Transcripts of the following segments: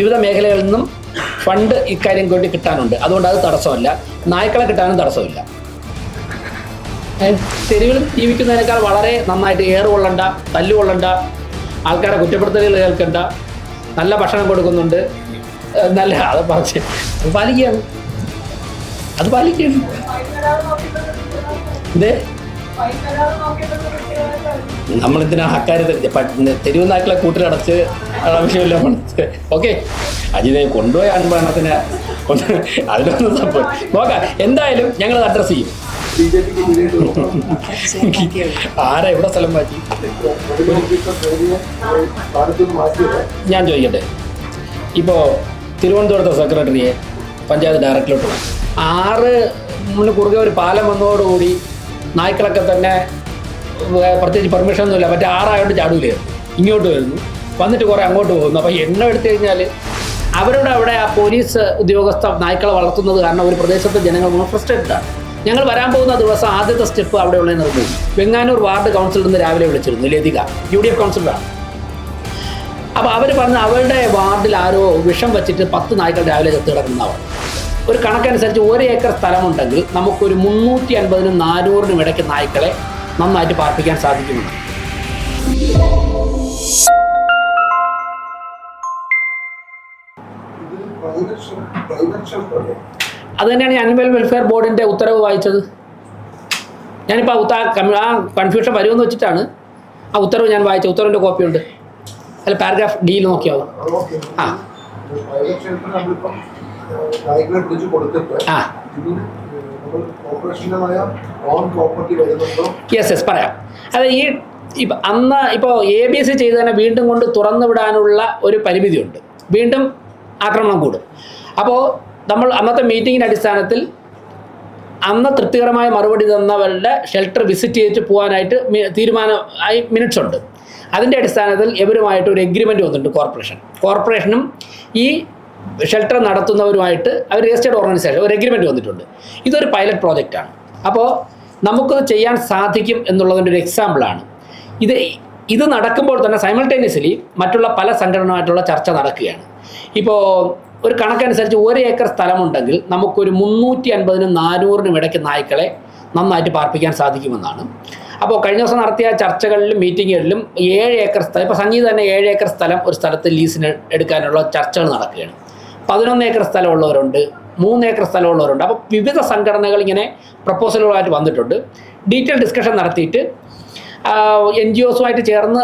വിവിധ മേഖലകളിൽ നിന്നും ഫണ്ട് ഇക്കാര്യം വേണ്ടി കിട്ടാനുണ്ട്. അതുകൊണ്ട് അത് തടസ്സമല്ല. നായ്ക്കളെ കിട്ടാനും തടസ്സമില്ല. തെരുവിൽ ജീവിക്കുന്നതിനേക്കാൾ വളരെ നന്നായിട്ട് ഏറ് കൊള്ളണ്ട തല്ലു കൊള്ളണ്ട ആൾക്കാരെ കുറ്റപ്പെടുത്തലുകൾ കേൾക്കണ്ട നല്ല ഭക്ഷണം കൊടുക്കുന്നുണ്ട്. നല്ല അത് പറഞ്ഞ് അത് പാലിക്കുകയാണ്. അത് പാലിക്കുകയാണ്. ഇതേ നമ്മളെന്തിനാ അക്കാര്യത്തിൽ തെരുവ് നായ്ക്കളെ കൂട്ടിലടച്ച് ആവശ്യമില്ല ഓക്കെ അജിതെ കൊണ്ടുപോയ അൻപണത്തിന് അതിനൊന്നും സംഭവം. നോക്കാം. എന്തായാലും ഞങ്ങൾ അഡ്രസ് ചെയ്യും. ആരാ എവിടെ സ്ഥലം മാറ്റി? ഞാൻ ചോദിക്കട്ടെ. ഇപ്പോൾ തിരുവനന്തപുരത്തെ സെക്രട്ടറിയെ പഞ്ചായത്ത് ഡയറക്ടറിലോട്ട്. ആറ് മുന്നിൽ കുറുകെ ഒരു പാലം വന്നതോടുകൂടി നായ്ക്കളൊക്കെ തന്നെ പ്രത്യേകിച്ച് പെർമിഷൻ ഒന്നുമില്ല. മറ്റേ ആറായോണ്ട് ചാടൂലായിരുന്നു ഇങ്ങോട്ട് വരുന്നു. വന്നിട്ട് കുറേ അങ്ങോട്ട് പോകുന്നു. അപ്പോൾ എണ്ണം എടുത്തു കഴിഞ്ഞാൽ അവരുടെ അവിടെ ആ പോലീസ് ഉദ്യോഗസ്ഥ നായ്ക്കളെ വളർത്തുന്നത് കാരണം ഒരു പ്രദേശത്തെ ജനങ്ങൾ ഫ്രസ്ട്രേറ്റഡ് ആണ്. ഞങ്ങൾ വരാൻ പോകുന്ന ദിവസം ആദ്യത്തെ സ്റ്റെപ്പ് അവിടെയുള്ള നിർമ്മിച്ചു വെങ്ങാനൂർ വാർഡ് കൗൺസിലിൽ നിന്ന് രാവിലെ വിളിച്ചിരുന്നു. ലതിക യു ഡി എഫ് കൗൺസിലറാണ് അപ്പോൾ അവർ പറഞ്ഞ അവരുടെ വാർഡിൽ ആരോ വിഷം വെച്ചിട്ട് പത്ത് നായ്ക്കൾ രാവിലെ ചത്ത് കിടക്കുന്നവർ ഒരു കണക്കനുസരിച്ച് ഒരു ഏക്കർ സ്ഥലമുണ്ടെങ്കിൽ നമുക്കൊരു മുന്നൂറ്റി അൻപതിനും നാനൂറിനും ഇടയ്ക്ക് നായ്ക്കളെ നന്നായിട്ട് പാർപ്പിക്കാൻ സാധിക്കുമെന്ന് അത് തന്നെയാണ് ഞാൻ അനിമൽ വെൽഫെയർ ബോർഡിന്റെ ഉത്തരവ് വായിച്ചത്. ഞാനിപ്പോൾ ആ ആ കൺഫ്യൂഷൻ വരുമെന്ന് വെച്ചിട്ടാണ് ആ ഉത്തരവ് ഞാൻ വായിച്ച ഉത്തരവിന്റെ കോപ്പിയുണ്ട്. അല്ല പാരഗ്രാഫ് ഡിയിൽ നോക്കിയാവും ഓക്കെ ആ. ആ. യെസ് യെസ് പറയാം. അത് ഈ ഇപ്പം അന്ന് ഇപ്പോൾ എ ബി സി ചെയ്ത് തന്നെ വീണ്ടും കൊണ്ട് തുറന്നു വിടാനുള്ള ഒരു പരിമിതിയുണ്ട്. വീണ്ടും ആക്രമണം കൂടും. അപ്പോൾ നമ്മൾ അന്നത്തെ മീറ്റിങ്ങിന്റെ അടിസ്ഥാനത്തിൽ അന്ന് തൃപ്തികരമായ മറുപടി തന്നവരുടെ ഷെൽട്ടർ വിസിറ്റ് ചെയ്തിട്ട് പോകാനായിട്ട് തീരുമാനം ആയി മിനിറ്റ്സ് ഉണ്ട്. അതിന്റെ അടിസ്ഥാനത്തിൽ ഇവരുമായിട്ട് ഒരു എഗ്രിമെന്റ് വന്നിട്ടുണ്ട് കോർപ്പറേഷൻ കോർപ്പറേഷനും ഈ ഷെൽട്ടർ നടത്തുന്നവരുമായിട്ട് അവർ രജിസ്റ്റേഡ് ഓർഗനൈസേഷൻ ഒരു എഗ്രിമെന്റ് വന്നിട്ടുണ്ട്. ഇതൊരു പൈലറ്റ് പ്രോജക്റ്റാണ് അപ്പോൾ നമുക്കത് ചെയ്യാൻ സാധിക്കും എന്നുള്ളതിന്റെ ഒരു എക്സാമ്പിളാണ് ഇത് ഇത് നടക്കുമ്പോൾ തന്നെ സൈമൾട്ടേനിയസ്ലി മറ്റുള്ള പല സംഘടനയുമായിട്ടുള്ള ചർച്ച നടക്കുകയാണ്. ഇപ്പോൾ ഒരു കണക്കനുസരിച്ച് ഒരു ഏക്കർ സ്ഥലമുണ്ടെങ്കിൽ നമുക്കൊരു മുന്നൂറ്റി അൻപതിനും നാനൂറിനും ഇടയ്ക്ക് നായ്ക്കളെ നന്നായിട്ട് പാർപ്പിക്കാൻ സാധിക്കുമെന്നാണ്. അപ്പോൾ കഴിഞ്ഞ ദിവസം നടത്തിയ ചർച്ചകളിലും മീറ്റിങ്ങുകളിലും ഏഴ് ഏക്കർ സ്ഥലം ഇപ്പോൾ സംഗീത തന്നെ ഏഴ് ഏക്കർ സ്ഥലം ഒരു സ്ഥലത്ത് ലീസിന് എടുക്കാനുള്ള ചർച്ചകൾ നടക്കുകയാണ്. പതിനൊന്ന് ഏക്കർ സ്ഥലമുള്ളവരുണ്ട് മൂന്ന് ഏക്കർ സ്ഥലമുള്ളവരുണ്ട്. അപ്പോൾ വിവിധ സംഘടനകൾ ഇങ്ങനെ പ്രപ്പോസലുകളായിട്ട് വന്നിട്ടുണ്ട്. ഡീറ്റെയിൽ ഡിസ്കഷൻ നടത്തിയിട്ട് എൻ ജി ഒസുമായിട്ട് ചേർന്ന്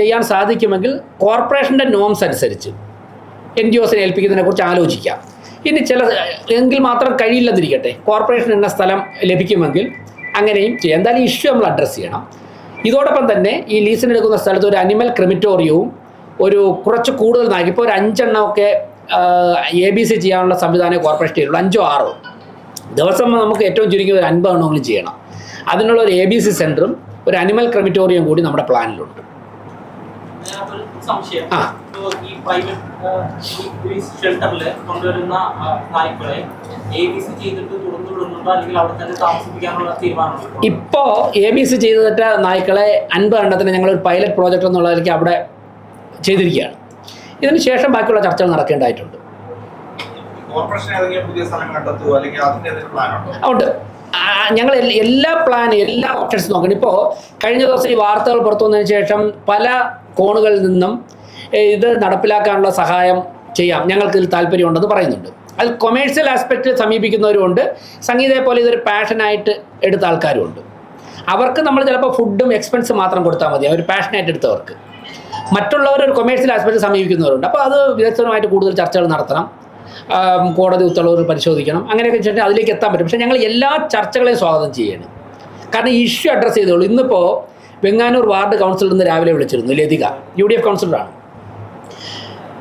ചെയ്യാൻ സാധിക്കുമെങ്കിൽ കോർപ്പറേഷന്റെ നോംസ് അനുസരിച്ച് എൻ ജി ഒസിനെ ഏൽപ്പിക്കുന്നതിനെ കുറിച്ച് ആലോചിക്കാം. ഇനി ചില എങ്കിൽ മാത്രം കഴിയില്ലെന്നിരിക്കട്ടെ കോർപ്പറേഷൻ എന്ന സ്ഥലം ലഭിക്കുമെങ്കിൽ അങ്ങനെയും ചെയ്യാം. എന്തായാലും ഇഷ്യൂ നമ്മൾ അഡ്രസ്സ് ചെയ്യണം. ഇതോടൊപ്പം തന്നെ ഈ ലീസിനെടുക്കുന്ന സ്ഥലത്ത് ഒരു അനിമൽ ക്രിമിറ്റോറിയവും ഒരു കുറച്ച് കൂടുതൽ നാക്കി ഇപ്പോൾ ഒരു അഞ്ചെണ്ണമൊക്കെ എ ബി സി ചെയ്യാനുള്ള സംവിധാനം കോർപ്പറേഷൻ ചെയ്യുള്ളൂ. അഞ്ചോ ആറോ. ദിവസം നമുക്ക് ഏറ്റവും ചുരുങ്ങിയ ഒരു അൻപതെണ്ണമെങ്കിലും ചെയ്യണം. അതിനുള്ള ഒരു എ ബി സി സെന്ററും ഒരു അനിമൽ ക്രിമിറ്റോറിയം കൂടി നമ്മുടെ പ്ലാനിലുണ്ട്. ആ. ഇപ്പോ ഈ പ്രൈവറ്റ് ഷെൽട്ടറിൽ കൊണ്ടുവരുന്ന ആ, നായ്ക്കളെ എ ബി സി ചെയ്തിട്ട് തുറന്നു വിടുന്നുണ്ടോ? അല്ലെങ്കിൽ അവിടെ തന്നെ താമസിപ്പിക്കാനുള്ള തീരുമാനമുണ്ടോ? ഇപ്പോൾ എ ബി സി ചെയ്തിട്ട് നായ്ക്കളെ അൻപത് എണ്ണത്തിന് ഞങ്ങളൊരു പൈലറ്റ് പ്രോജക്റ്റ് എന്നുള്ളതിലേക്ക് അവിടെ ചെയ്തിരിക്കുകയാണ്. ഇതിന് ശേഷം ബാക്കിയുള്ള ചർച്ചകൾ നടക്കേണ്ടതായിട്ടുണ്ട്. ഉണ്ടോ? അതുകൊണ്ട് ഞങ്ങൾ എല്ലാ പ്ലാൻ എല്ലാ ഓപ്ഷൻസ് നോക്കണം. ഇപ്പോൾ കഴിഞ്ഞ ദിവസം ഈ വാർത്തകൾ പുറത്തു വന്നതിന് ശേഷം പല കോണുകളിൽ നിന്നും ഇത് നടപ്പിലാക്കാനുള്ള സഹായം ചെയ്യാം. ഞങ്ങൾക്ക് ഇതിൽ താല്പര്യമുണ്ടെന്ന് പറയുന്നുണ്ട്. അത് കൊമേഴ്ഷ്യൽ ആസ്പെക്റ്റ് സമീപിക്കുന്നവരുമുണ്ട്. സംഗീതയെ പോലെ ഇതൊരു പാഷനായിട്ട് എടുത്ത ആൾക്കാരുമുണ്ട്. അവർക്ക് നമ്മൾ ചിലപ്പോൾ ഫുഡും എക്സ്പെൻസ് മാത്രം കൊടുത്താൽ മതി. അവർ പാഷനായിട്ട് എടുത്തവർക്ക്. മറ്റുള്ളവർ ഒരു കൊമേഴ്സ്യൽ ആസ്പെക്ട് സമീപിക്കുന്നവരുണ്ട്. അപ്പോൾ അത് വിദഗ്ധരുമായിട്ട് കൂടുതൽ ചർച്ചകൾ നടത്തണം. കോടതി ഉത്തരവുകൾ പരിശോധിക്കണം. അങ്ങനെയൊക്കെ വെച്ചിട്ട് അതിലേക്ക് എത്താൻ പറ്റും. പക്ഷേ ഞങ്ങൾ എല്ലാ ചർച്ചകളെയും സ്വാഗതം ചെയ്യണം. കാരണം ഇഷ്യൂ അഡ്രസ്സ് ചെയ്തോളൂ ഇന്നിപ്പോൾ വെങ്ങാനൂർ വാർഡ് കൗൺസിലിൽ നിന്ന് രാവിലെ വിളിച്ചിരുന്നു ലതിക. യു ഡി എഫ് കൗൺസിലറാണ്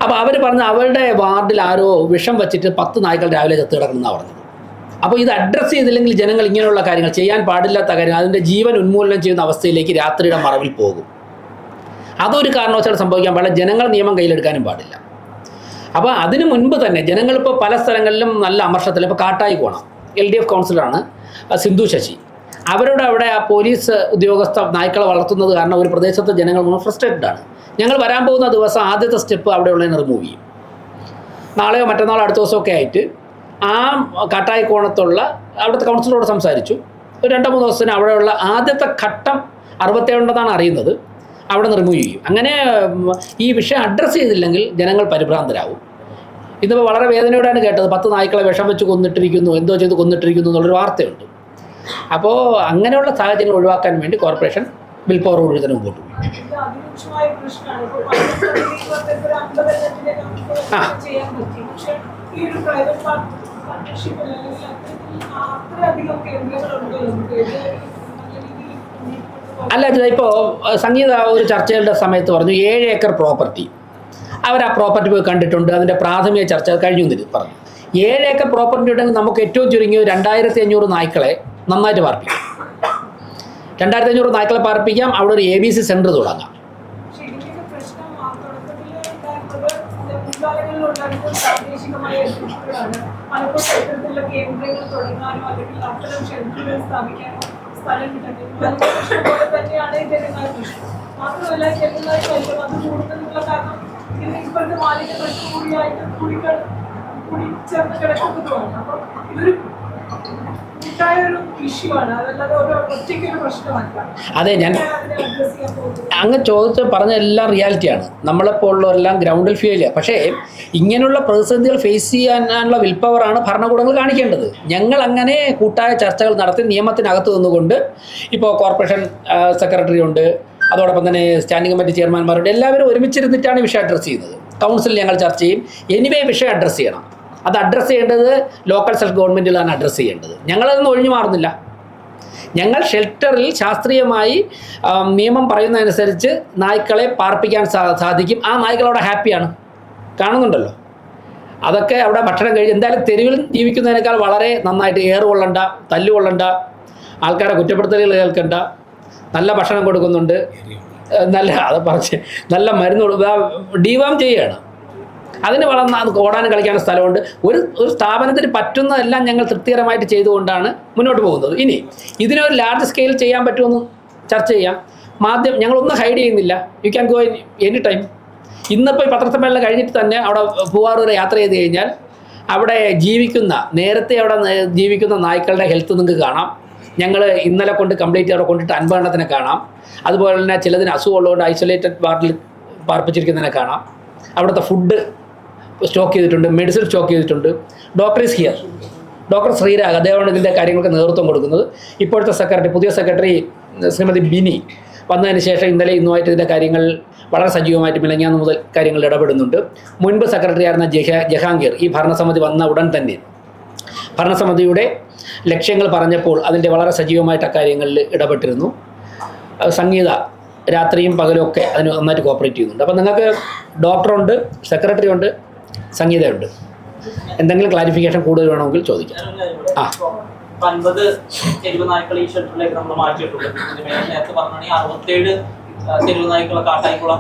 അപ്പോൾ അവർ പറഞ്ഞ അവരുടെ വാർഡിൽ ആരോ വിഷം വെച്ചിട്ട് പത്ത് നായ്ക്കൾ രാവിലെ ചത്ത് കിടക്കണമെന്നാണ് പറഞ്ഞത്. അപ്പോൾ ഇത് അഡ്രസ്സ് ചെയ്തില്ലെങ്കിൽ ജനങ്ങൾ ഇങ്ങനെയുള്ള കാര്യങ്ങൾ ചെയ്യാൻ പാടില്ലാത്ത കാര്യങ്ങൾ അതിന്റെ ജീവൻ ഉന്മൂലനം ചെയ്യുന്ന അവസ്ഥയിലേക്ക് രാത്രിയുടെ മറവിൽ പോകും. അതൊരു കാരണവശാലും സംഭവിക്കാൻ പാടില്ല. ജനങ്ങൾ നിയമം കയ്യിലെടുക്കാനും പാടില്ല. അപ്പോൾ അതിനു മുൻപ് തന്നെ ജനങ്ങളിപ്പോൾ പല സ്ഥലങ്ങളിലും നല്ല അമർഷത്തിൽ ഇപ്പോൾ കാട്ടായി പോകണം എൽ ഡി എഫ് കൗൺസിലറാണ് സിന്ധു ശശി. അവരോട് അവിടെ ആ പോലീസ് ഉദ്യോഗസ്ഥ നായ്ക്കളെ വളർത്തുന്നത് കാരണം ഒരു പ്രദേശത്തെ ജനങ്ങൾ ഫ്രസ്ട്രേറ്റഡ് ആണ്. ഞങ്ങൾ വരാൻ പോകുന്ന ദിവസം ആദ്യത്തെ സ്റ്റെപ്പ് അവിടെയുള്ളതിനെ റിമൂവ് ചെയ്യും. നാളെയോ മറ്റന്നാളോ അടുത്ത ദിവസമൊക്കെ ആയിട്ട് ആ കാട്ടായി കോണത്തുള്ള അവിടുത്തെ കൗൺസിലറോട് സംസാരിച്ചു. ഒരു രണ്ടോ മൂന്ന് ദിവസത്തിന് അവിടെയുള്ള ആദ്യത്തെ ഘട്ടം അറുപത്തേഴുണ്ടെന്നാണ് അറിയുന്നത്. അവിടെ നിന്ന് അങ്ങനെ ഈ വിഷയം അഡ്രസ്സ് ചെയ്തില്ലെങ്കിൽ ജനങ്ങൾ പരിഭ്രാന്തരാകും. ഇതിപ്പോൾ വളരെ വേദനയോടെയാണ് കേട്ടത്. പത്ത് നായ്ക്കളെ വിഷം വെച്ച് കൊന്നിട്ടിരിക്കുന്നു എന്തോ ചെയ്ത് കൊന്നിട്ടിരിക്കുന്നു എന്നുള്ളൊരു വാർത്തയുണ്ട്. അപ്പോൾ അങ്ങനെയുള്ള സാഹചര്യങ്ങൾ ഒഴിവാക്കാൻ വേണ്ടി കോർപ്പറേഷൻ ബിൽ പവർ ഒഴുകുന്നതിന് മുമ്പോട്ട് ആ. ഇത് നല്ല രീതിയിൽ മുന്നോട്ട് അല്ല ഇപ്പോൾ സംഗീത ഒരു ചർച്ചകളുടെ സമയത്ത് പറഞ്ഞു ഏഴ് ഏക്കർ പ്രോപ്പർട്ടി. അവർ ആ പ്രോപ്പർട്ടി പോയി കണ്ടിട്ടുണ്ട് അതിന്റെ പ്രാഥമിക ചർച്ച കഴിഞ്ഞു എന്നിട്ട് പറഞ്ഞു. ഏഴ് ഏക്കർ പ്രോപ്പർട്ടി ഉണ്ടെങ്കിൽ നമുക്ക് ഏറ്റവും ചുരുങ്ങിയ രണ്ടായിരത്തി അഞ്ഞൂറ് നായ്ക്കളെ നന്നായിട്ട് പാർപ്പിക്കാം. രണ്ടായിരത്തി അഞ്ഞൂറ് നായ്ക്കളെ പാർപ്പിക്കാം അവിടെ ഒരു എ ബി സി സെന്റർ തുടങ്ങാം. അല്ലെങ്കിൽ അതിന്റെ പ്രശ്നം പോലെ തന്നെയാണ് പ്രശ്നം. മാത്രമല്ല ജനങ്ങളുടെ ശല്യം അത് കാരണം ഇത് ഇപ്പോഴത്തെ മാലിന്യ പ്രശ്നം കൂടിയായിട്ട് കിടക്കുന്നതുമാണ്. അപ്പം ഇതൊരു കൂട്ടായ ഒരു ഇഷ്യൂ ആണ് അതല്ലാതെ ഒരു ഒറ്റയ്ക്കൊരു പ്രശ്നമല്ല അതെ ഞാൻ അങ്ങ് ചോദിച്ച പറഞ്ഞ എല്ലാം റിയാലിറ്റിയാണ് നമ്മളെപ്പോലുള്ളവരെല്ലാം ഗ്രൗണ്ടിൽ ഫീൽ ചെയ്യുക. പക്ഷേ ഇങ്ങനെയുള്ള പ്രതിസന്ധികൾ ഫേസ് ചെയ്യാനുള്ള വിൽപ്പവറാണ് പവറാണ് ഭരണകൂടങ്ങൾ കാണിക്കേണ്ടത്. ഞങ്ങൾ അങ്ങനെ കൂട്ടായ ചർച്ചകൾ നടത്തി നിയമത്തിനകത്ത് നിന്നുകൊണ്ട് ഇപ്പോൾ കോർപ്പറേഷൻ സെക്രട്ടറി ഉണ്ട്. അതോടൊപ്പം തന്നെ സ്റ്റാൻഡിംഗ് കമ്മിറ്റി ചെയർമാൻമാരുണ്ട് എല്ലാവരും ഒരുമിച്ചിരുന്നിട്ടാണ് വിഷയം അഡ്രസ്സ് ചെയ്യുന്നത്. കൗൺസിലിൽ ഞങ്ങൾ ചർച്ച ചെയ്യും. എനിവേ വിഷയം അഡ്രസ്സ് ചെയ്യണം. അത് അഡ്രസ്സ് ചെയ്യേണ്ടത് ലോക്കൽ സെൽഫ് ഗവൺമെന്റിലാണ് അഡ്രസ്സ് ചെയ്യേണ്ടത്. ഞങ്ങളതൊന്നും ഒഴിഞ്ഞു മാറുന്നില്ല. ഞങ്ങൾ ഷെൽട്ടറിൽ ശാസ്ത്രീയമായി നിയമം പറയുന്നതനുസരിച്ച് നായ്ക്കളെ പാർപ്പിക്കാൻ സാധിക്കും. ആ നായ്ക്കൾ അവിടെ ഹാപ്പിയാണ് കാണുന്നുണ്ടല്ലോ. അതൊക്കെ അവിടെ ഭക്ഷണം കഴിഞ്ഞ് എന്തായാലും തെരുവിൽ ജീവിക്കുന്നതിനേക്കാൾ വളരെ നന്നായിട്ട് ഏറ് കൊള്ളണ്ട തല്ലു കൊള്ളണ്ട ആൾക്കാരെ കുറ്റപ്പെടുത്തലുകൾ കേൾക്കണ്ട നല്ല ഭക്ഷണം കൊടുക്കുന്നുണ്ട്. നല്ല അത് പറഞ്ഞ് നല്ല മരുന്ന് കൊടുക്കുക ഡിവാം ചെയ്യുകയാണ്. അതിന് വളർന്ന അത് ഓടാനും കളിക്കാനും സ്ഥലമുണ്ട്. ഒരു ഒരു സ്ഥാപനത്തിന് പറ്റുന്നതെല്ലാം ഞങ്ങൾ തൃപ്തികരമായിട്ട് ചെയ്തുകൊണ്ടാണ് മുന്നോട്ട് പോകുന്നത്. ഇനി ഇതിനൊരു ലാർജ് സ്കെയിൽ ചെയ്യാൻ പറ്റുമെന്ന് ചർച്ച ചെയ്യാം. മാധ്യമം ഞങ്ങളൊന്നും ഹൈഡ് ചെയ്യുന്നില്ല. You can go any time ഇന്നിപ്പോൾ ഈ പത്രസമ്മേളനം കഴിഞ്ഞിട്ട് തന്നെ അവിടെ പൂവാറൂർ യാത്ര ചെയ്ത് കഴിഞ്ഞാൽ അവിടെ ജീവിക്കുന്ന നേരത്തെ അവിടെ ജീവിക്കുന്ന നായ്ക്കളുടെ ഹെൽത്ത് നിങ്ങൾക്ക് കാണാം. ഞങ്ങൾ ഇന്നലെ കൊണ്ട് കംപ്ലീറ്റ് അവിടെ കൊണ്ടിട്ട് അൻപതെണ്ണത്തിനെ കാണാം. അതുപോലെ തന്നെ ചിലതിന് അസുഖമുള്ളതുകൊണ്ട് ഐസൊലേറ്റഡ് വാർഡിൽ പാർപ്പിച്ചിരിക്കുന്നതിനെ കാണാം. അവിടുത്തെ ഫുഡ് സ്റ്റോക്ക് ചെയ്തിട്ടുണ്ട് മെഡിസിൻ സ്റ്റോക്ക് ചെയ്തിട്ടുണ്ട്. Doctor is here doctor Sreerag അദ്ദേഹമാണ് ഇതിന്റെ കാര്യങ്ങൾക്ക് നേതൃത്വം കൊടുക്കുന്നത്. ഇപ്പോഴത്തെ സെക്രട്ടറി പുതിയ സെക്രട്ടറി ശ്രീമതി ബിനി വന്നതിന് ശേഷം ഇന്നലെ ഇന്നുമായിട്ട് ഇതിന്റെ കാര്യങ്ങൾ വളരെ സജീവമായിട്ട് മിലങ്ങാന്ന് മുതൽ കാര്യങ്ങൾ ഇടപെടുന്നുണ്ട്. മുൻപ് സെക്രട്ടറി ആയിരുന്ന ജഹ ജഹാംഗീർ ഈ ഭരണസമിതി വന്ന ഉടൻ തന്നെ ഭരണസമിതിയുടെ ലക്ഷ്യങ്ങൾ പറഞ്ഞപ്പോൾ അതിന്റെ വളരെ സജീവമായിട്ട് അക്കാര്യങ്ങളിൽ ഇടപെട്ടിരുന്നു. സംഗീത രാത്രിയും പകലും ഒക്കെ അതിന് നന്നായിട്ട് കോപ്പറേറ്റ് ചെയ്യുന്നുണ്ട്. അപ്പം നിങ്ങൾക്ക് ഡോക്ടറുണ്ട് സെക്രട്ടറി ഉണ്ട് സംഗീതയുണ്ട് എന്തെങ്കിലും ക്ലാരിഫിക്കേഷൻ കൂടുതൽ വേണമെങ്കിൽ ചോദിക്കാം. ആ. ഇപ്പൊ അൻപത് തെരുവ് നായ്ക്കൾ ഈ ഷെൽട്ടറിലേക്ക് നമ്മൾ മാറ്റിയിട്ടുണ്ട്. ഇതിന് നേരത്തെ പറഞ്ഞാണെങ്കിൽ അറുപത്തേഴ് ആ, തെരുവ് നായ്ക്കളെ കാട്ടായിക്കുളം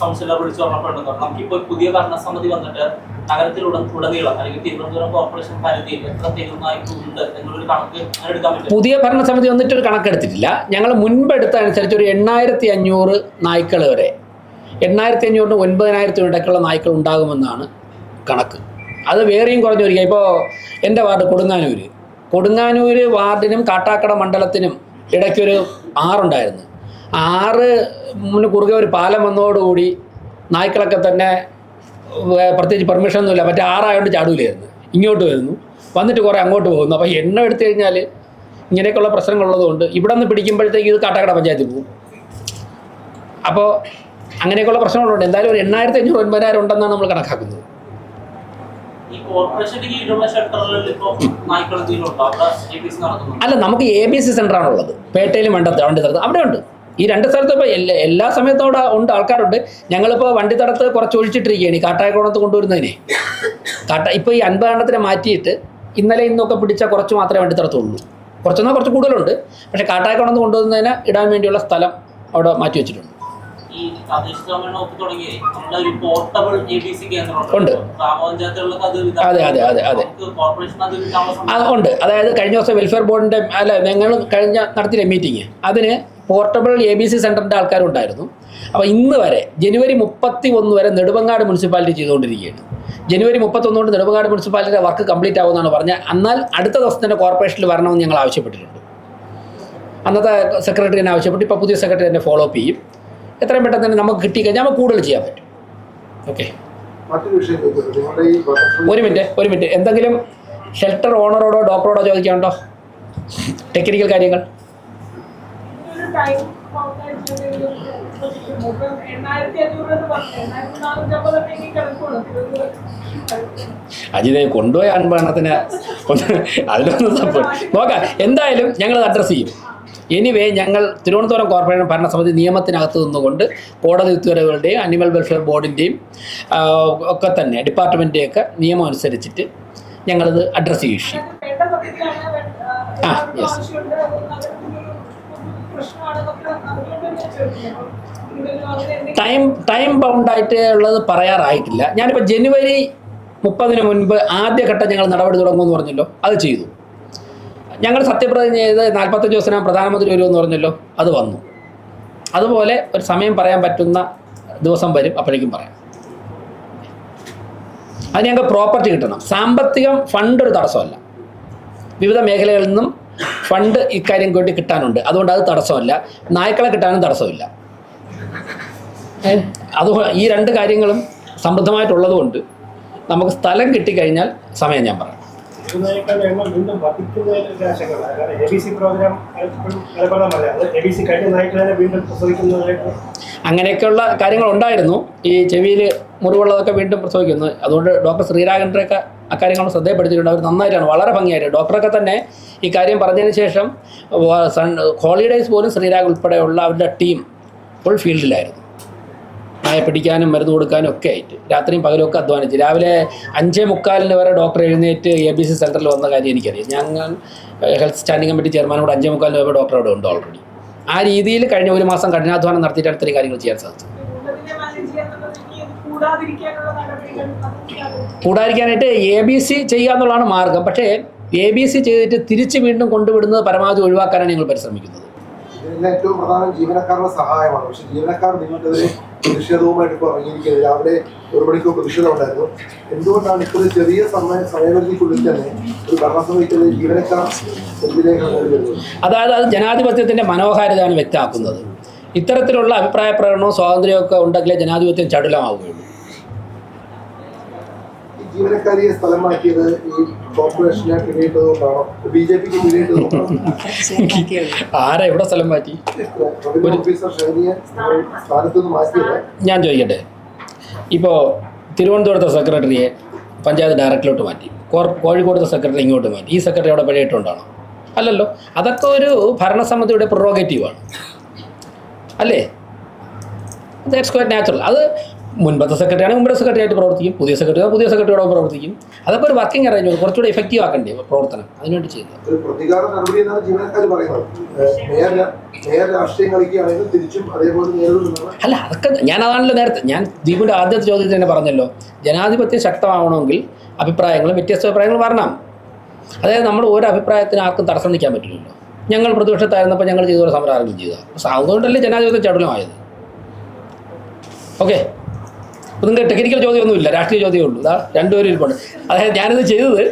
കൗൺസിലർ വിളിച്ചു പറഞ്ഞപ്പോഴുണ്ടെന്ന് നമുക്കിപ്പോൾ പുതിയ ഭരണസമിതി വന്നിട്ട് നഗരത്തിലുട ഉടനീളം അല്ലെങ്കിൽ തിരുവനന്തപുരം കോർപ്പറേഷൻ പരിധിയിൽ എത്ര തെരുവ് നായ്ക്കളുണ്ട് എന്നുള്ളൊരു കണക്ക് അങ്ങനെ എടുക്കാൻ പറ്റും. പുതിയ ഭരണസമിതി ഒരു കണക്കെടുത്തിട്ടില്ല ഞങ്ങൾ മുൻപെടുത്ത അനുസരിച്ച് ഒരു എണ്ണായിരത്തി അഞ്ഞൂറ് നായ്ക്കൾ വരെ എണ്ണായിരത്തി അഞ്ഞൂറിന് ഒൻപതിനായിരത്തിന് ഇടയ്ക്കുള്ള നായ്ക്കൾ ഉണ്ടാകുമെന്നാണ് കണക്ക്. അത് വേറെയും കുറഞ്ഞു വരിക ഇപ്പോൾ എന്റെ വാർഡ് കൊടുങ്ങാനൂര്. കൊടുങ്ങാനൂർ വാർഡിനും കാട്ടാക്കട മണ്ഡലത്തിനും ഇടയ്ക്കൊരു ആറുണ്ടായിരുന്നു. ആറ് മുന്നിൽ കുറുകെ ഒരു പാലം വന്നതോടുകൂടി നായ്ക്കളൊക്കെ തന്നെ പ്രത്യേകിച്ച് പെർമിഷൻ ഒന്നുമില്ല. മറ്റേ ആറായതുകൊണ്ട് ചാടൂലായിരുന്നു. ഇങ്ങോട്ട് വരുന്നു. വന്നിട്ട് കുറേ അങ്ങോട്ട് പോകുന്നു. അപ്പോൾ എണ്ണ എടുത്തു കഴിഞ്ഞാൽ ഇങ്ങനെയൊക്കെയുള്ള പ്രശ്നങ്ങളുള്ളതുകൊണ്ട് ഇവിടെ നിന്ന് പിടിക്കുമ്പോഴത്തേക്ക് ഇത് കാട്ടാക്കട പഞ്ചായത്തിൽ പോകും. അപ്പോൾ അങ്ങനെയൊക്കെയുള്ള പ്രശ്നങ്ങളുണ്ട്. എന്തായാലും ഒരു എണ്ണായിരത്തി അഞ്ഞൂറ് ഒൻപതിനായിരം ഉണ്ടെന്നാണ് നമ്മൾ കണക്കാക്കുന്നത്. അല്ല നമുക്ക് എ ബി സി സെന്ററാണുള്ളത് പേട്ടയിലും മണ്ടത്ത് വണ്ടിത്തടത്ത് അവിടെ ഉണ്ട് ഈ രണ്ട് സ്ഥലത്തും ഇപ്പോൾ എല്ലാ എല്ലാ സമയത്തും അവിടെ ഉണ്ട് ആൾക്കാരുണ്ട്. ഞങ്ങളിപ്പോൾ വണ്ടിത്തടത്ത് കുറച്ച് ഒഴിച്ചിട്ടിരിക്കുകയാണ്. ഈ കാട്ടായക്കോണത്ത് കൊണ്ടുവരുന്നതിനെ. കാട്ട ഇപ്പോൾ ഈ അൻപതെണ്ണത്തിനെ മാറ്റിയിട്ട് ഇന്നലെ ഇന്നൊക്കെ പിടിച്ച കുറച്ച് മാത്രമേ വണ്ടി വണ്ടിത്തടത്തുള്ളൂ കുറച്ചെന്നാൽ കുറച്ച് കൂടുതലുണ്ട്. പക്ഷേ കാട്ടായക്കോണത്ത് കൊണ്ടുവരുന്നതിന് ഇടാൻ വേണ്ടിയുള്ള സ്ഥലം അവിടെ മാറ്റി വെച്ചിട്ടുണ്ട്. ഈ തദ്ദേശ സ്ഥാപനം ഒത്തു തുടങ്ങി നമ്മുടെ ഒരു പോർട്ടബിൾ എ ബി സി കേന്ദ്രം ഉണ്ട്. ഗ്രാമപഞ്ചായത്തുകളിലൊക്കെ അത് അതെ, അതെ, ഉണ്ട്. അതായത് കഴിഞ്ഞ ദിവസം വെൽഫെയർ ബോർഡിന്റെ അല്ല ഞങ്ങൾ കഴിഞ്ഞ നടത്തിയില്ലേ മീറ്റിംഗ് അതിന് പോർട്ടബിൾ എ ബി സി സെന്ററിന്റെ ആൾക്കാരുണ്ടായിരുന്നു. അപ്പോൾ ഇന്ന് വരെ ജനുവരി മുപ്പത്തി ഒന്ന് വരെ നെടുമങ്ങാട് മുനിസിപ്പാലിറ്റി ചെയ്തുകൊണ്ടിരിക്കുകയാണ്. ജനുവരി മുപ്പത്തൊന്ന് കൊണ്ട് നെടുമങ്ങാട് മുനിസിപ്പാലിറ്റിയുടെ വർക്ക് കംപ്ലീറ്റ് ആവുമെന്നാണ് പറഞ്ഞത്. എന്നാൽ അടുത്ത ദിവസം തന്നെ കോർപ്പറേഷനിൽ വരണമെന്ന് ഞങ്ങൾ ആവശ്യപ്പെട്ടിട്ടുണ്ട്. അന്നത്തെ സെക്രട്ടറി തന്നെ ആവശ്യപ്പെട്ടു. ഇപ്പോൾ പുതിയ സെക്രട്ടറി തന്നെ ഫോളോ അപ്പ് ചെയ്യും. എത്രയും പെട്ടെന്ന് തന്നെ നമുക്ക് കിട്ടിക്കഴിഞ്ഞാൽ നമുക്ക് കൂടുതൽ ചെയ്യാൻ പറ്റും. ഓക്കെ ഒരു മിനിറ്റ് ഒരു മിനിറ്റ് എന്തെങ്കിലും ഷെൽട്ടർ ഓണറോടോ ഡോക്ടറോടോ ചോദിക്കാനുണ്ടോ? ടെക്നിക്കൽ കാര്യങ്ങൾ? അജിതെ കൊണ്ടുപോയ അൻപണത്തിന് അതിലൊന്നും നോക്കാം എന്തായാലും ഞങ്ങൾ അഡ്രസ്സ് ചെയ്യും. എനിവേ ഞങ്ങൾ തിരുവനന്തപുരം കോർപ്പറേഷൻ ഭരണസമിതി നിയമത്തിനകത്ത് നിന്നുകൊണ്ട് കോടതി ഉത്തരവുകളുടെയും അനിമൽ വെൽഫെയർ ബോർഡിന്റെയും ഒക്കെ തന്നെ ഡിപ്പാർട്ട്മെന്റിന്റെയൊക്കെ നിയമം അനുസരിച്ചിട്ട് ഞങ്ങളത് അഡ്രസ്സ് ചെയ്യും. ആ, എന്തെങ്കിലും ടൈം ടൈം ബൗണ്ടായിട്ട് ഉള്ളത് പറയാറായിട്ടില്ല. ഞാനിപ്പോൾ ജനുവരി മുപ്പതിന് മുൻപ് ആദ്യഘട്ടം ഞങ്ങൾ നടപടി തുടങ്ങുമെന്ന് പറഞ്ഞല്ലോ അത് ചെയ്തു. ഞങ്ങൾ സത്യപ്രതിജ്ഞ ചെയ്ത് നാൽപ്പത്തഞ്ച് ദിവസത്തിനകം പ്രധാനമന്ത്രി വരുമെന്ന് പറഞ്ഞല്ലോ അത് വന്നു. അതുപോലെ ഒരു സമയം പറയാൻ പറ്റുന്ന ദിവസം വരും അപ്പോഴേക്കും പറയാം. അത് ഞങ്ങൾക്ക് പ്രോപ്പർട്ടി കിട്ടണം. സാമ്പത്തികം ഫണ്ട് ഒരു തടസ്സമല്ല. വിവിധ മേഖലകളിൽ നിന്നും ഫണ്ട് ഇക്കാര്യം കൂട്ടി കിട്ടാനുണ്ട്. അതുകൊണ്ട് അത് തടസ്സമല്ല. നായ്ക്കളെ കിട്ടാനും തടസ്സമില്ല. അത് ഈ രണ്ട് കാര്യങ്ങളും സമൃദ്ധമായിട്ടുള്ളതുകൊണ്ട് നമുക്ക് സ്ഥലം കിട്ടിക്കഴിഞ്ഞാൽ സമയം ഞാൻ പറയാം. ഇതിനേക്കാൾ എണ്ണം വീണ്ടും വർദ്ധിക്കുന്നതിന്റെ ആശങ്കകളാണ് കാരണം എ ബി സി പ്രോഗ്രാം എപ്പോഴും മലപ്പുറം അത് എ ബി സി കഴിഞ്ഞ നായ്ക്കളെ വീണ്ടും പ്രസവിക്കുന്നതായിട്ട് അങ്ങനെയൊക്കെയുള്ള കാര്യങ്ങൾ ഉണ്ടായിരുന്നു. ഈ ചെവിയിൽ മുറിവുള്ളതൊക്കെ വീണ്ടും പ്രസവിക്കുന്നു. അതുകൊണ്ട് ഡോക്ടർ ശ്രീരാഘവന്റെയൊക്കെ അക്കാര്യങ്ങൾ ശ്രദ്ധയപ്പെടുത്തിയിട്ടുണ്ട് അവർ നന്നായിട്ടാണ്. വളരെ ഭംഗിയായിട്ട്. ഡോക്ടറൊക്കെ തന്നെ ഈ കാര്യം പറഞ്ഞതിന് ശേഷം ഹോളിഡേയ്സ് പോലും ശ്രീരാഗ് ഉൾപ്പെടെയുള്ള അവരുടെ ടീം ഫുൾ ഫീൽഡിലായിരുന്നു നായ പിടിക്കാനും മരുന്ന് കൊടുക്കാനും ഒക്കെ ആയിട്ട്. രാത്രിയും പകലൊക്കെ അധ്വാനിച്ച്. രാവിലെ അഞ്ചേ മുക്കാലിന് വരെ ഡോക്ടർ എഴുന്നേറ്റ് എ ബി സി സെന്ററിൽ വന്ന കാര്യം എനിക്കറിയാം. ഞങ്ങൾ ഹെൽത്ത് സ്റ്റാൻഡിംഗ് കമ്മിറ്റി ചെയർമാനോട് അഞ്ചേ മുക്കാലിന് വരെ ഡോക്ടർ അവിടെ ഉണ്ട് ഓൾറെഡി ആ രീതിയിൽ കഴിഞ്ഞ ഒരു മാസം കഠിനാധ്വാനം നടത്തിയിട്ട് ഇത്രയും കാര്യങ്ങൾ ചെയ്യാൻ അതൊക്കെയാണ് കൂടാതിരിക്കാനായിട്ട് എ ബി സി ചെയ്യുക എന്നുള്ളതാണ് മാർഗം. പക്ഷേ എ ബി സി ചെയ്തിട്ട് തിരിച്ച് വീണ്ടും കൊണ്ടുവിടുന്നത് പരമാവധി ഒഴിവാക്കാനാണ് ഞങ്ങൾ പരിശ്രമിക്കുന്നത്. ഏറ്റവും പ്രധാനം ജീവനക്കാരുടെ സഹായമാണ്. പക്ഷേ ജീവനക്കാർ നിങ്ങൾക്കെതിരെ പ്രതിഷേധവുമായിട്ട് ഇപ്പോൾ ഇറങ്ങിയിരിക്കുന്നത് രാവിലെ ഒരു മണിക്കൂർ പ്രതിഷേധം ഉണ്ടായിരുന്നു. എന്തുകൊണ്ടാണ് ഇത്ര ചെറിയ സമയ സമയപരിധിക്കുള്ളിൽ തന്നെ ഒരു ഭരണസമിതിക്കെതിരെ ജീവനക്കാർ അതായത് അത് ജനാധിപത്യത്തിന്റെ മനോഹാരിതയാണ് വ്യക്തമാക്കുന്നത്. ഇത്തരത്തിലുള്ള അഭിപ്രായ പ്രകടനവും സ്വാതന്ത്ര്യമൊക്കെ ഉണ്ടെങ്കിലേ ജനാധിപത്യം ചടുലമാവുകയുള്ളൂ. ജീവനക്കാരിയെ സ്ഥലം മാറ്റിയത് ഈ കോർപ്പറേഷനെ പിന്നിട്ടതുകൊണ്ടാണോ? ബി ജെ പിക്ക് ആരാ എവിടെ സ്ഥലം മാറ്റി? റവന്യൂ ഓഫീസർ ഷൈനിയെ സ്ഥാനത്ത് നിന്ന് മാറ്റിയത്? ഞാൻ ചോദിക്കട്ടെ. ഇപ്പോൾ തിരുവനന്തപുരത്തെ സെക്രട്ടറിയെ പഞ്ചായത്ത് ഡയറക്ടറിലോട്ട് മാറ്റി. കോഴിക്കോടത്തെ സെക്രട്ടറി ഇങ്ങോട്ട് മാറ്റി. ഈ സെക്രട്ടറി അവിടെ പഴയിട്ടുണ്ടാണോ അല്ലല്ലോ. അതൊക്കെ ഒരു ഭരണസമിതിയുടെ പ്രൊറോഗേറ്റീവാണ് അല്ലേ? ദാറ്റ്സ് ക്വൈറ്റ് നാച്ചുറൽ അത് മുൻപത്തെ സെക്രട്ടറി ആണെങ്കിൽ മുമ്പത്തെ സെക്രട്ടറി ആയിട്ട് പ്രവർത്തിക്കും. പുതിയ സെക്രട്ടറി പുതിയ സെക്രട്ടറിയോട് പ്രവർത്തിക്കും. അതൊക്കെ ഒരു വർക്കിംഗ് അറേഞ്ച്മെന്റ് കുറച്ചുകൂടെ എഫക്റ്റീവ് ആക്കണ്ടേ പ്രവർത്തനം? അതിനുവേണ്ടി ചെയ്യുന്നത്. ഒരു അല്ല അതൊക്കെ ഞാൻ അതാണല്ലോ നേരത്തെ ഞാൻ ദീപിന്റെ ആദ്യത്തെ ചോദ്യത്തിൽ തന്നെ പറഞ്ഞല്ലോ. ജനാധിപത്യം ശക്തമാവണമെങ്കിൽ അഭിപ്രായങ്ങളും വ്യത്യസ്ത അഭിപ്രായങ്ങളും വരണം. അതായത് നമ്മൾ ഓരോ അഭിപ്രായത്തിന് ആർക്കും തടസ്സം നിൽക്കാൻ പറ്റില്ലല്ലോ. ഞങ്ങൾ പ്രതിപക്ഷത്തായിരുന്നപ്പോൾ ഞങ്ങൾ ചെയ്ത പോലെ സമരം ആരെങ്കിലും ചെയ്ത. അതുകൊണ്ടല്ലേ ജനാധിപത്യം ചടുലമായത്? ഓക്കെ നിങ്ങൾക്ക് ടെക്നിക്കൽ ചോദ്യമൊന്നുമില്ല രാഷ്ട്രീയ ചോദ്യമേ ഉള്ളൂ. ഇതാ രണ്ടുപേരും ഇരിപ്പുണ്ട്. അതായത് ഞാനിത് ചെയ്തത്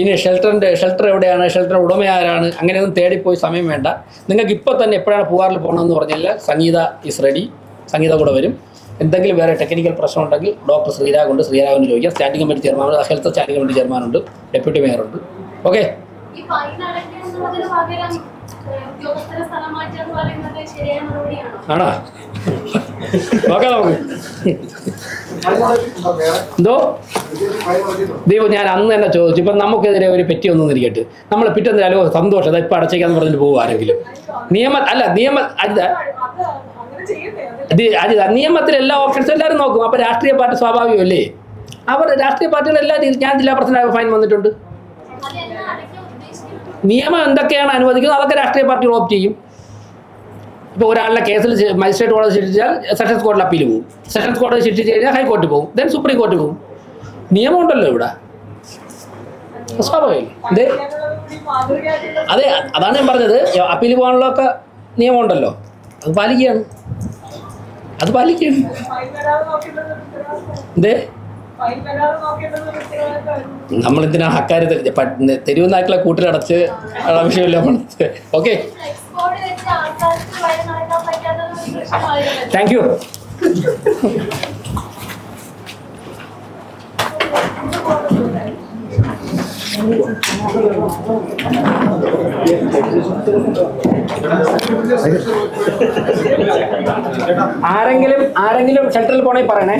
ഇനി ഷെൽട്ടറിന്റെ ഷെൽട്ടർ എവിടെയാണ് ഷെൽട്ടർ ഉടമ ആരാണ് അങ്ങനെയൊന്നും തേടിപ്പോയി സമയം വേണ്ട. നിങ്ങൾക്ക് ഇപ്പോൾ തന്നെ എപ്പോഴാണ് പൂവാറിൽ പോകണമെന്ന് പറഞ്ഞില്ല. സംഗീത ഇസ് റെഡി സംഗീത കൂടെ വരും. എന്തെങ്കിലും വേറെ ടെക്നിക്കൽ പ്രശ്നം ഉണ്ടെങ്കിൽ ഡോക്ടർ ശ്രീരാഗ് ഉണ്ട് ശ്രീരാഗിന് ചോദിക്കാം standing committee chairman health standing committee ചെയർമാനുണ്ട് deputy മേയറുണ്ട് ഓക്കെ ആണോ? നോക്കാം നമുക്ക്. എന്തോ? ദൈവം ഞാൻ അന്ന് തന്നെ ചോദിച്ചു. ഇപ്പം നമുക്കെതിരെ ഒരു പെറ്റി ഒന്നും ഇരിക്കട്ടെ നമ്മൾ പിറ്റേന്ന് അല്ലോ സന്തോഷം. ഇപ്പം അടച്ചേക്കാന്ന് പറഞ്ഞിട്ട് പോകും ആരെങ്കിലും. നിയമ അല്ല നിയമ അജിത നിയമത്തിൽ എല്ലാ ഓപ്ഷൻസും എല്ലാവരും നോക്കും. അപ്പോൾ രാഷ്ട്രീയ പാർട്ടി സ്വാഭാവികമല്ലേ? അവർ രാഷ്ട്രീയ പാർട്ടികൾ എല്ലാ ഞാൻ ജില്ലാ പ്രസിഡന്റ് ഫൈൻ വന്നിട്ടുണ്ട്. നിയമം എന്തൊക്കെയാണ് അനുവദിക്കുന്നത്? അതൊക്കെ രാഷ്ട്രീയ പാർട്ടികൾ ഓപ്റ്റ് ചെയ്യും. ഇപ്പോൾ ഒരാളുടെ കേസിൽ മജിസ്ട്രേറ്റ് കോടതി ശിക്ഷിച്ചാൽ സെഷൻസ് കോടതി അപ്പീൽ പോകും. സെഷൻസ് കോടതി ശിക്ഷിച്ച് കഴിഞ്ഞാൽ ഹൈക്കോടതി പോകും. ദെൻ സുപ്രീം കോടതി പോകും. നിയമമുണ്ടല്ലോ ഇവിടെ. സ്വാഭാവികം. അതെ അതാണ് ഞാൻ പറഞ്ഞത്. അപ്പീൽ പോകാനുള്ള ഒക്കെ നിയമമുണ്ടല്ലോ. അത് പാലിക്കുകയാണ്. അത് പാലിക്കുകയാണ്. എന്തേ നമ്മളെന്തിനാ അക്കാര്യത്തിൽ തെരുവ് നായ്ക്കളെ കൂട്ടിലടച്ച് വിഷയമില്ല ഓക്കെ. താങ്ക് യു ആരെങ്കിലും ആരെങ്കിലും സെൻട്രൽ പോണേ പറയണേ.